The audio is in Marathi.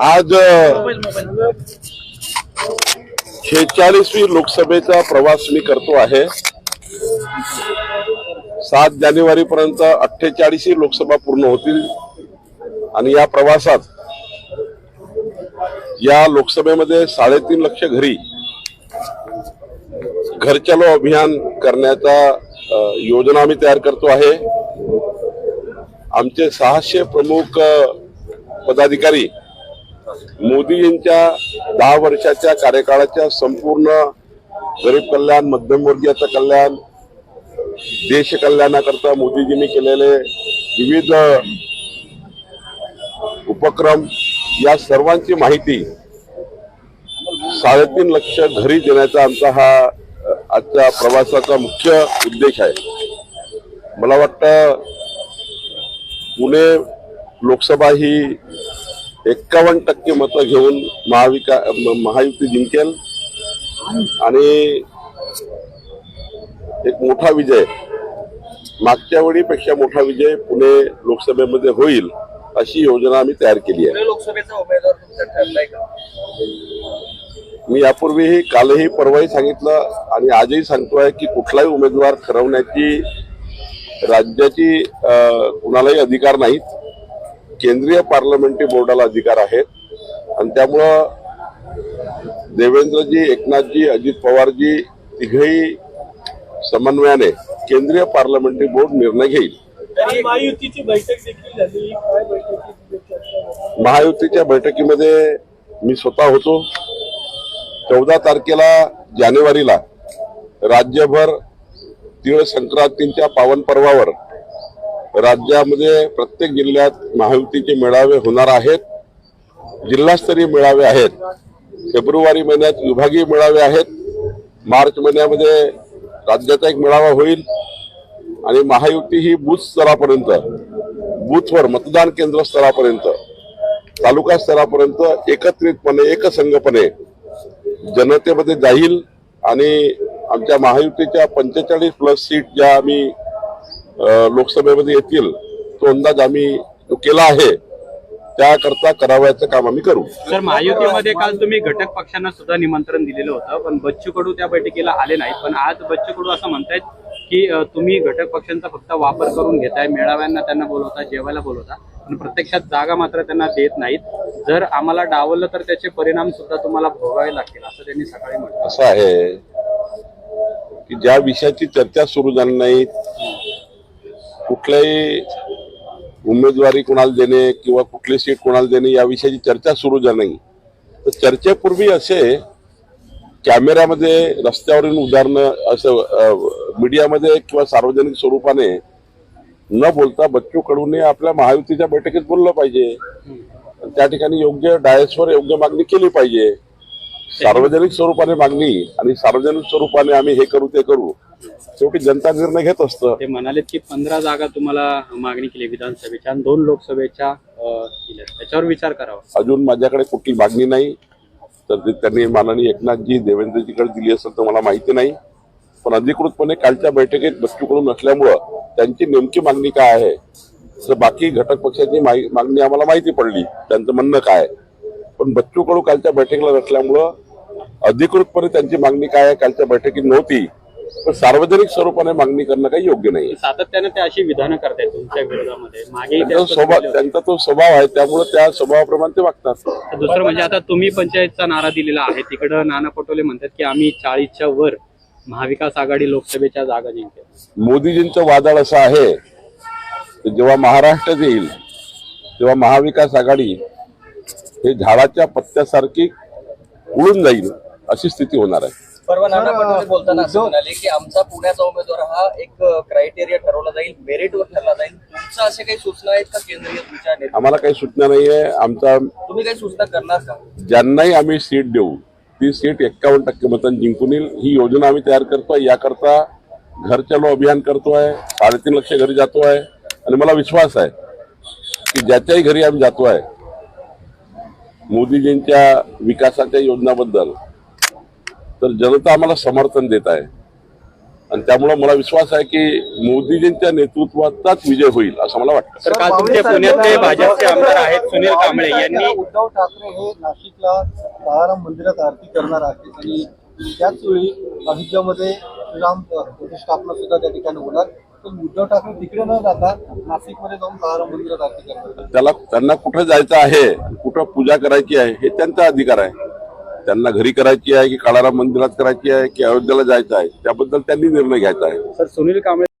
आज शेहेचाळीसवी लोकसभेचा प्रवास मी करतो आहे. सात जानेवारी पर्यंत अठ्ठेचाळीसही लोकसभा पूर्ण होतील. आणि या प्रवासात या लोकसभेमध्ये साडेतीन लक्ष घरी घर चलो अभियान करण्याचा योजना आम्ही तयार करतो आहे. आमचे सहाशे प्रमुख पदाधिकारी मोदीजींच्या दहा वर्षाच्या कार्यकाळाच्या संपूर्ण गरीब कल्याण मध्यमवर्गीयाचं कल्याण देश कल्याणाकरता मोदीजींनी केलेले विविध उपक्रम या सर्वांची माहिती साडेतीन लक्ष घरी देण्याचा आमचा हा आजच्या प्रवासाचा मुख्य उद्देश आहे. मला वाटतं पुणे लोकसभा ही एक्कावन्न टक्के मतं घेऊन महाविका महायुती जिंकेल. आणि एक मोठा विजय मागच्या वेळीपेक्षा मोठा विजय पुणे लोकसभेमध्ये होईल अशी योजना आम्ही तयार केली आहे. पुणे लोकसभेचा उमेदवार तुमचा ठरलाय का? मी यापूर्वीही कालही परवाही सांगितलं आणि आजही सांगतोय की कुठलाही उमेदवार ठरवण्याची राज्याची कुणालाही अधिकार नाहीत. केंद्रीय पार्लमेंटरी बोर्डाला अधिकार आहेत. आणि त्यामुळं देवेंद्रजी एकनाथजी अजित पवारजी तिघही समन्वयाने केंद्रीय पार्लमेंटरी बोर्ड निर्णय घेईल. महायुतीची बैठक देखील झाली? महायुतीच्या बैठकीमध्ये मी स्वतः होतो. चौदा तारखेला जानेवारीला राज्यभर तिळ संक्रांतीच्या पावन पर्वावर राज्यामध्ये प्रत्येक जिल्ह्यात महायुतीचे मेळावे होणार आहेत. जिल्हास्तरीय मेळावे आहेत. फेब्रुवारी महिन्यात विभागीय मेळावे आहेत. मार्च महिन्यामध्ये राज्याचा एक मेळावा होईल. आणि महायुती ही बूथ स्तरापर्यंत बूथवर मतदान केंद्र स्तरापर्यंत तालुका स्तरापर्यंत एकत्रितपणे एकसंघपणे जनतेमध्ये जाईल. आणि आमच्या महायुतीच्या पंचेचाळीस प्लस सीट ज्या आम्ही लोकसभेमध्ये येतील तो अंदाज आम्ही जो केला आहे त्याकरता करावयाचं काम आम्ही करू. सर महायुतीमध्ये काल तुम्ही घटक पक्षांना सुद्धा निमंत्रण दिलेलं होतं पण बच्चू कडू त्या बैठकीला आले नाहीत. पण आज बच्चू कडू असं म्हणतायत की तुम्ही घटक पक्षांचा फक्त वापर करून घेताय मेळाव्यांना त्यांना बोलवता जेवायला बोलवता पण प्रत्यक्षात जागा मात्र त्यांना देत नाहीत. जर आम्हाला डावललं तर त्याचे परिणाम सुद्धा तुम्हाला भोगावे लागतील असं त्यांनी सकाळी म्हटलं. असं आहे की ज्या विषयाची चर्चा सुरू झाली नाही कुठल्याही उमेदवारी कोणाला देणे किंवा कुठली सीट कोणाला देणे याविषयीची चर्चा सुरू झाली तर चर्चेपूर्वी असे कॅमेऱ्यामध्ये रस्त्यावरील उदाहरणं असं मीडियामध्ये किंवा सार्वजनिक स्वरूपाने न बोलता बच्चू कडूने आपल्या महायुतीच्या बैठकीत बोललं पाहिजे. त्या ठिकाणी योग्य डायसवर योग्य मागणी केली पाहिजे. सार्वजनिक स्वरूपाने मागणी आणि सार्वजनिक स्वरूपाने आम्ही हे करू ते करू. शेवटी जनता निर्णय घेत असतं. ते म्हणालेत की पंधरा जागा तुम्हाला मागणी केली विधानसभेच्या आणि दोन लोकसभेच्या त्याच्यावर विचार करावा. अजून माझ्याकडे कुठली मागणी नाही. तर त्यांनी माननीय एकनाथजी देवेंद्रजीकडे दिली असेल तर मला माहिती नाही. पण अधिकृतपणे कालच्या बैठकीत बच्चू कडू नसल्यामुळं त्यांची नेमकी मागणी काय आहे? तर बाकी घटक पक्षाची मागणी आम्हाला माहिती पडली. त्यांचं म्हणणं काय. पण बच्चू कडू कालच्या बैठकीला नसल्यामुळं अधिकृतपणे त्यांची मागणी काय आहे? कालच्या बैठकीत नव्हती. पण सार्वजनिक स्वरूपाने मागणी करणं काही योग्य नाही सातत्याने ते अशी विधानं करतायत तुमच्या विरोधामध्ये. मागे त्यांचा स्वभाव त्यांचा तो स्वभाव आहे त्यामुळे त्या स्वभावाप्रमाणे ते वागतात. दुसरं म्हणजे आता तुम्ही पंचायतचा नारा दिलेला आहे. तिकडं नाना पटोले म्हणतात की आम्ही चाळीसच्या वर महाविकास आघाडी लोकसभेच्या जागा जिंकेल मोदीजींचं वादळ असं आहे की जेव्हा महाराष्ट्रात येईल तेव्हा महाविकास आघाडी हे झाडाच्या पत्त्यासारखी उडून जाईल अशी स्थिती होणार आहे. परवा नाना पटोले बोलताना असं म्हणाले की आमचा पुण्याचा उमेदवार हा एक क्रायटेरिया ठरवला जाईल मेरिटवर ठरला जाईल. तुमचं असे काही सूचना आहेत का केंद्रीय तुमच्या आम्हाला काही सूचना नाहीये. आमचा तुम्ही काही सूचना करणार का? ज्यांनाही आम्ही सीट देऊ ती सीट एक्कावन्न टक्के मतांनी जिंकून येईल. ही योजना आम्ही तयार करतोय. याकरता घर चलो अभियान करतोय. साडेतीन लक्ष घरी जातोय. आणि मला विश्वास आहे की ज्याच्याही घरी आम्ही जातोय मोदीजींच्या विकासाच्या योजनाबद्दल तर जनता आम्हाला समर्थन देत आहे. आणि त्यामुळे मला विश्वास आहे की मोदीजींच्या नेतृत्वाचाच विजय होईल असं मला वाटतं. तर काल तुमचे पुण्यातले भाजपचे आमदार आहेत सुनील कांबळे यांनी उद्धव ठाकरे हे नाशिकला काळाराम मंदिरात आरती करणार आहेत आणि त्याच वेळी अयोध्यामध्ये श्रीराम प्रतिष्ठापना सुद्धा त्या ठिकाणी होणार. तर उद्धव ठाकरे तिकडे न जाता नाशिकमध्ये जाऊन काळाराम मंदिरात आरती करणार त्याला त्यांना कुठं जायचं आहे कुठं पूजा करायची आहे हे त्यांचा अधिकार आहे. त्यांना घरी करायची आहे की काळाराम मंदिरात करायची आहे की अयोध्येला जायचं आहे त्याबद्दल त्यांनी निर्णय घ्यायचा आहे. सर सुनील कांबळे